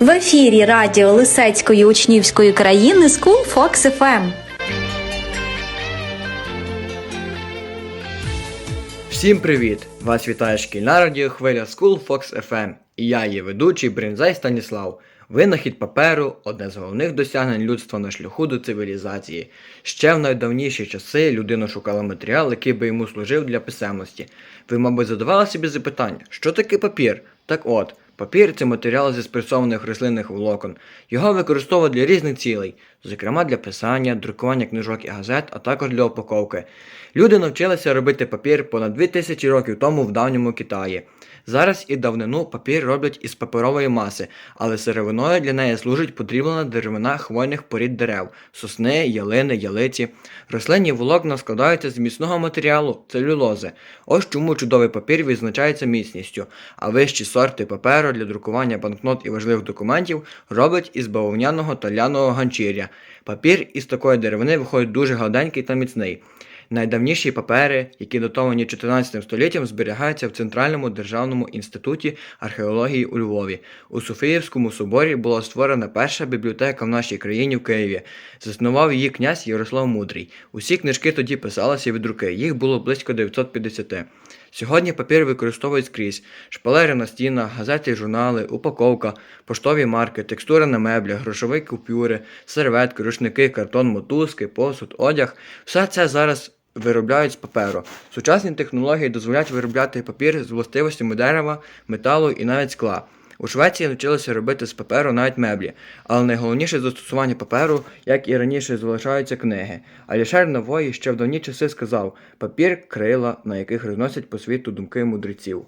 В ефірі радіо Лисецької учнівської країни School Fox FM. Всім привіт! Вас вітає шкільна радіохвиля School Fox FM і я її ведучий Бринзай Станіслав. Винахід паперу одне з головних досягнень людства на шляху до цивілізації. Ще в найдавніші часи людина шукала матеріал, який би йому служив для писемності. Ви, мабуть, задавали собі запитання, що таке папір? Так от, папір це матеріал зі спресованих рослинних волокон. Його використовують для різних цілей, зокрема для писання, друкування книжок і газет, а також для упаковки. Люди навчилися робити папір понад 2000 років тому в давньому Китаї. Зараз і давнину папір роблять із паперової маси, але сировиною для неї служить подріблена деревина хвойних порід дерев, сосни, ялини, ялиці. Рослинні волокна складаються з міцного матеріалу целюлози. Ось чому чудовий папір відзначається міцністю, а вищі сорти паперу для друкування банкнот і важливих документів роблять із бавовняного та ляного ганчір'я. Папір із такої деревини виходить дуже гладенький та міцний. Найдавніші папери, які датовані 14 століттям, зберігаються в Центральному державному інституті археології у Львові. У Софіївському соборі була створена перша бібліотека в нашій країні в Києві. Заснував її князь Ярослав Мудрий. Усі книжки тоді писалися від руки, їх було близько 950. Сьогодні папір використовують скрізь: шпалери на стінах, газети, журнали, упаковка, поштові марки, текстура на меблях, грошові купюри, серветки, рушники, картон, мотузки, посуд, одяг. Все це зараз виробляють з паперу. Сучасні технології дозволяють виробляти папір з властивостями дерева, металу і навіть скла. У Швеції навчилися робити з паперу навіть меблі, але найголовніше застосування паперу, як і раніше, залишаються книги. Алішер Нової ще в давні часи сказав: папір крила, на яких розносять по світу думки мудреців.